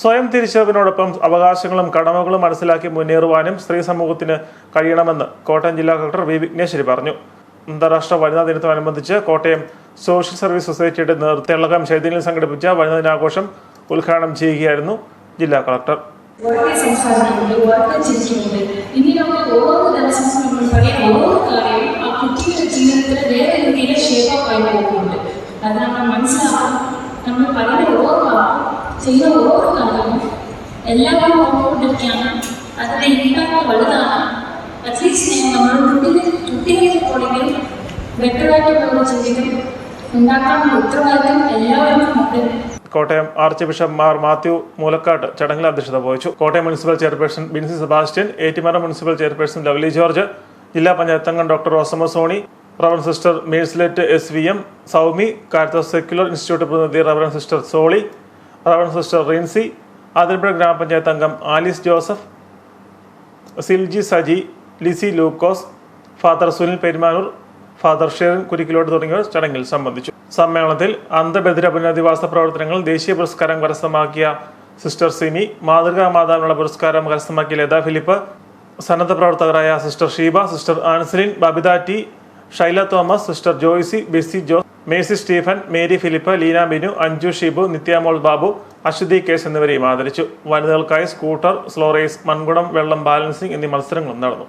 സ്വയം തിരിച്ചറിവിനോടൊപ്പം അവകാശങ്ങളും കടമകളും മനസ്സിലാക്കി മുന്നേറുവാനും സ്ത്രീ സമൂഹത്തിന് കഴിയണമെന്ന് കോട്ടയം ജില്ലാ കളക്ടർ വി. വിഘ്നേശ്വരി പറഞ്ഞു. അന്താരാഷ്ട്ര വനിതാ ദിനത്തോടനുബന്ധിച്ച് കോട്ടയം സോഷ്യൽ സർവീസ് സൊസൈറ്റിയുടെ നേതൃത്വം ചൈതന്യം സംഘടിപ്പിച്ച വനിതാ ദിനാഘോഷം ഉദ്ഘാടനം ചെയ്യുകയായിരുന്നു ജില്ലാ കളക്ടർ. കാര്യവും ജീവിതത്തിൽ വേറെ പോകുന്നുണ്ട് അത് നമ്മൾ നമ്മൾ ചെയ്യുന്ന ഓരോ കാര്യവും എല്ലാവരും ഓർമ്മകൊണ്ടിരിക്കുകയാണ് അതിന്റെ ഇമ്പാക്ട് വലുതാണ്. അറ്റ്ലീസ്റ്റ് നമ്മൾ കുട്ടികൾ കുട്ടികളെ ബെറ്ററായിട്ട് പോകുന്ന ജീവിതം ഉണ്ടാക്കാനുള്ള ഉത്തരവാദിത്വം എല്ലാവർക്കും ഉണ്ട്. കോട്ടയം ആർച്ച് ബിഷപ്പ് മാർ മാത്യു മൂലക്കാട്ട് ചടങ്ങിൽ അധ്യക്ഷത വഹിച്ചു. Kottayam municipal chairperson Binsy Sebastian Ettumanoor municipal chairperson Lovely George ജില്ലാ പഞ്ചായത്ത് അംഗം doctor Rosamma Sony rev sister Mercylet S V M Soumi Karatha secular institute പ്രതിനിധി rev sister Soly rev sister Rincy. Athirampuzha ഗ്രാമപഞ്ചായത്ത് അംഗം Alice Joseph Silji Saji Lissy Lukose father Sunil Perumanoor father Sherin Kurikkilottu തുടങ്ങിയവർ ചടങ്ങിൽ സംബന്ധിച്ചു. സമ്മേളനത്തിൽ അന്ധബദിര പുനരധിവാസ പ്രവർത്തനങ്ങൾ ദേശീയ പുരസ്കാരം കരസ്ഥമാക്കിയ സിസ്റ്റർ സിമി മാതൃകാ മാതാവിനുള്ള പുരസ്കാരം കരസ്ഥമാക്കിയ ലത ഫിലിപ്പ് സന്നദ്ധ പ്രവർത്തകരായ sister Sheeba sister Anselin Babitha T Shaila Thomas sister Joycy Bessy Jose Macy Stephen Mary Philip Leena Binu Anju Shibu Nithyamol Babu Aswathy case എന്നിവരെയും ആദരിച്ചു. വനിതകൾക്കായി സ്കൂട്ടർ സ്ലോ റേസ് മൺകുടം വെള്ളം ബാലൻസിംഗ് എന്നീ മത്സരങ്ങളും നടന്നു.